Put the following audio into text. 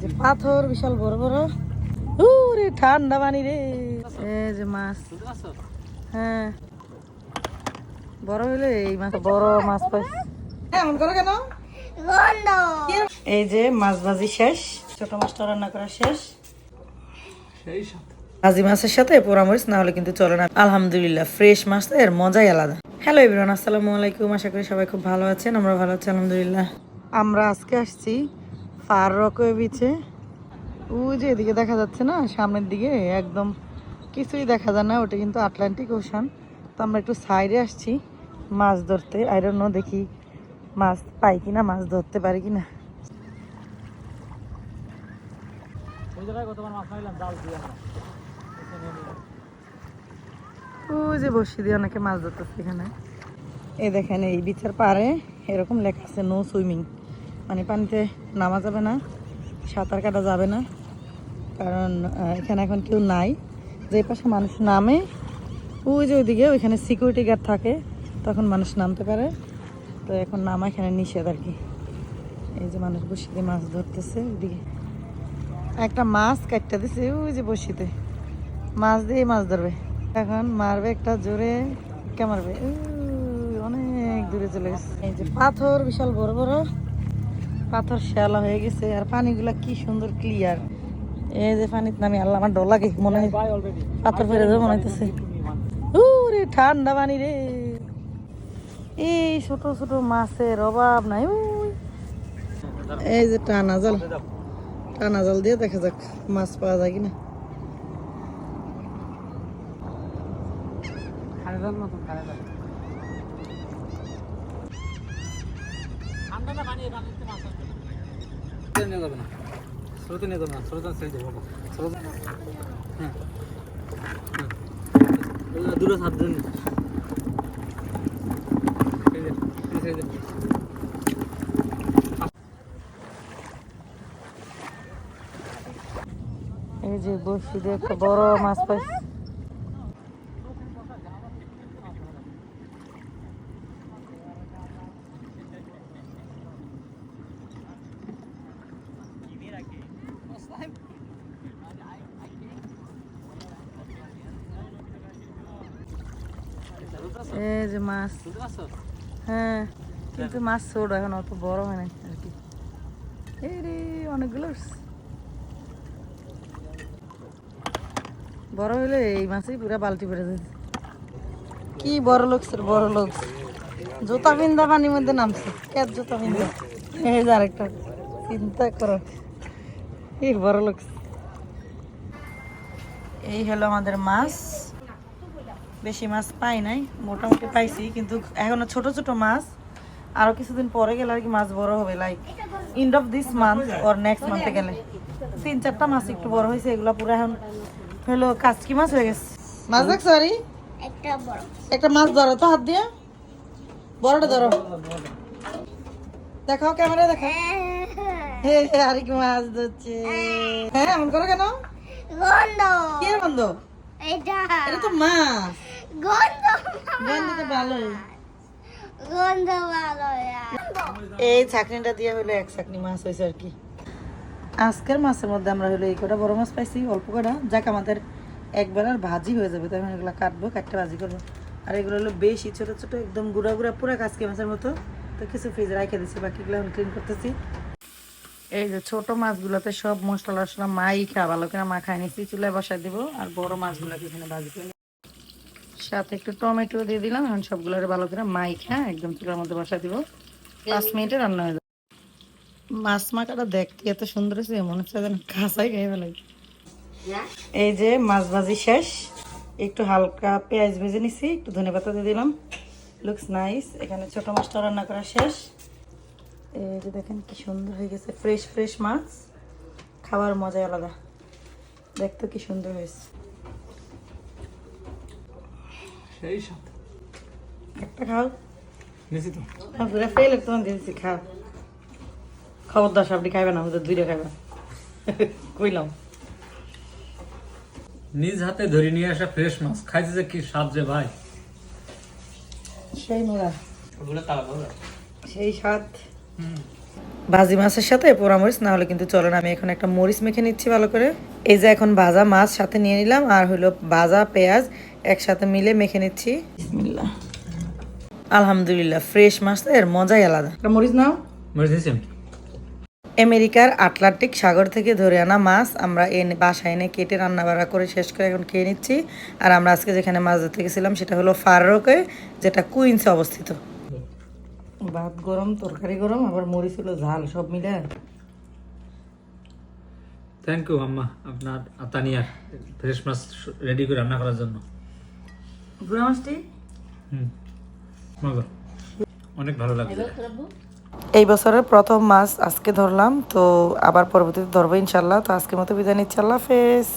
যে পাথর বিশাল বড় বড়। উরে ঠান্ডা পানি রে। এই যে মাছ। হ্যাঁ। বড় হইলে এই মাছ বড় মাছ পাই এমন করো কেন? এই যে মাছ ভাজি শেষ ছোট মাছটা রান্না করা শেষ। সেই সাথে। ভাজি মাছের সাথে পোড়ামরিচ না হলে কিন্তু চলে না। আলহামদুলিল্লাহ ফ্রেশ মাছ তো এর মজাই আলাদা। হ্যালো ইবরান আসসালামু আলাইকুম। আশা করি সবাই খুব ভালো আছেন আমরা ভালো আছি আলহামদুলিল্লাহ। আমরা আজকে আসছি ফার রকওয়ে বিচে ওই যে এদিকে দেখা যাচ্ছে না সামনের দিকে একদম কিছুই দেখা যায় না ওটা কিন্তু আটলান্টিক ওশান। তো আমরা একটু সাইডে আসছি মাছ ধরতে। আইরন নো দেখি মাছ পাই কিনা মাছ ধরতে পারি কিনা। ওই যে বসি দিয়ে অনেকে মাছ ধরতেছে এখানে। এই দেখেন এই বিচের পাড়ে এরকম লেখা আছে নো সুইমিং মানে পানিতে নামা যাবে না, সাঁতার কাটা যাবে না। কারণ এখানে এখন কেউ নাই। যে পাশে মানুষ নামে, ওই যে ওইদিকে, ওইখানে সিকিউরিটি গার্ড থাকে, তখন মানুষ নামতে পারে। তো এখন নামা এখানে নিষেধ আর কি। এই যে মানুষ বসিতে মাছ ধরতেছে, ওইদিকে। একটা মাছ কাটতে দিছে, ওই যে বসিতে। মাছ দিয়ে মাছ ধরবে। এখন মারবে একটা জোরে, কে মারবে? অনেক দূরে চলে গেছে। এই যে পাথর বিশাল বড় বড়। পাথর শ্যালা হয়ে গেছে, আর পানিগুলা কি সুন্দর ক্লিয়ার এই যে পানিতে নামি আল্লাহ আমার ডর মনে হয় পাথর ফেলে যাবে মনে হইতেছে। উরে, ঠান্ডা পানি রে। এই ছোট ছোট মাছের অভাব নাই। এই যে টানা জল টানা জল দিয়ে দেখা যাক মাছ পাওয়া যায় কিনা। যান মতন খানে যান ঠান্ডা না পানি পানিতে মাছ আসবে না নিয়ে যাবে না। স্রোতে নিয়ে যাবে না, স্রোতে ছেড়ে দেবো স্রোতে হ্যাঁ। হ্যাঁ। দূরে সাত দিন। এই যে বসি দিয়ে একটা বড় মাছ পাইছি। এই যে মাছ। হ্যাঁ কিন্তু মাছ ছোট, এখন অত বড় হয় না আর কি। এই রে, অনেকগুলো। বড় হইলে এই মাছই পুরা বালতি ভরে যায়। কি বড় লোক বড় লোক। জুতা বিন্দা পানির মধ্যে নামছে। কে জুতা বিন্দা এই যে আরেকটা। চিন্তা করো। এই বড় লোক। এই হলো আমাদের মাছ। বেশি মাছ পাই নাই মোটামুটি পাইছি কিন্তু এখনও ছোট ছোট মাছ। আরও কিছুদিন পরে গেলে আর কি মাছ বড় হবে like end of this month or next মান্থে গেলে। তিন চারটা মাছ একটু বড় হয়েছে এগুলো পুরো এখন হলো কাচকি মাছ হয়ে গেছে। মাছ দেখ সরি একটা মাছ ধরো তো হাত দিয়ে। বড়টা ধরো। দেখাও ক্যামেরা দেখা। হে আর কি মাছ ধরছে। হ্যাঁ এমন করো কেন? গন্ধ। কি বন্ধ এটা। এটা তো মাছ। গন্ধ গন্ধ তো ভালোই। গন্ধ ভালো এই চাকনিটা দিয়ে হলো এক চাকনি মাছ হয়েছে আর কি। আজকের মাছের মধ্যে আমরা হলো এই কটা বড় মাছ পাইছি অল্প কটা। যাক আমাদের একবেলার ভাজি হয়ে যাবে তখন এগুলো কাটবো কাটতে ভাজি করব। আর এগুলো হলো বেশি ছোট ছোট একদম গুঁড়া গুঁড়া পুরো কাজকে মাছের মতো। তো কিছু ফ্রিজে রেখে দিচ্ছি বাকিগুলো এখন ক্লিন করতেছি। এই যে ছোট মাছগুলোতে সব মশলা টসলা মাই খা ভালো করে মাখায় নিচ্ছি চুলায় বসাই দিব আর বড় মাছগুলোকে এখানে ভাজি করে। সাথে একটু টমেটো দিয়ে দিলাম। এখন সবগুলো ভালো করে মাই খা একদম চুলার মধ্যে বসা দিব। পাঁচ মিনিটে রান্না হয়ে যাবে। মাছ মাখাটা দেখতে এত সুন্দর হয়েছে মনে হচ্ছে যেন কাঁচাই খেয়ে ফেলাই। এই যে মাছ ভাজি শেষ। একটু হালকা পেঁয়াজ ভেজে নিছি একটু ধনে পাতা দিয়ে দিলাম। লুকস নাইস এখানে ছোট মাছটা রান্না করা শেষ। এই যে দেখেন কি সুন্দর হয়ে গেছে ফ্রেশ ফ্রেশ মাছ। খাওয়ার মজাই আলাদা। দেখতে কি সুন্দর হয়েছে। সেই সাথে। একটা খাও। নিছি তো। পুরো ফেলে তোমার দিয়েছি খাও। খবরদার সবটি খাইবে না ওদের দুইটা খাইবে। কইলাম। নিজ হাতে ধরে নিয়ে আসা ফ্রেশ মাছ খাইতে যে কি স্বাদ যে ভাই। সেই কালা সেই স্বাদ। হুম। ভাজি মাছের সাথে পোড়া মরিচ না হলে কিন্তু চলে না। আমি এখন একটা মরিচ মেখে নিচ্ছি ভালো করে। এই যে এখন ভাজা মাছ সাথে নিয়ে নিলাম আর হলো ভাজা পেঁয়াজ একসাথে মিলে মেখে নিচ্ছি। আলহামদুলিল্লাহ ফ্রেশ মাছ এর মজাই আলাদা। মরিচ নাও। মরিচ আমেরিকার আটলান্টিক সাগর থেকে ধরে আনা মাছ আমরা এনে বাসায় এনে কেটে রান্না বাড়া করে শেষ করে এখন খেয়ে নিচ্ছি। আর আমরা আজকে যেখানে মাছ ধরতে গেছিলাম সেটা হলো ফাররোকে যেটা কুইন্সে অবস্থিত। ভাত গরম তরকারি গরম আবার মরিচ হলো ঝাল সব মিলে। থ্যাংক ইউ আম্মা আপনার তানিয়ার ফ্রেশ মাছ রেডি করে রান্না করার জন্য। গুঁড়া মাছটি? হুম মজা অনেক ভালো লাগছে। এই বছরের প্রথম মাছ আজকে ধরলাম তো আবার পরবর্তীতে ধরবো ইনশাল্লাহ। তো আজকের মতো বিদায় নিচ্ছি আল্লাহ হাফেজ।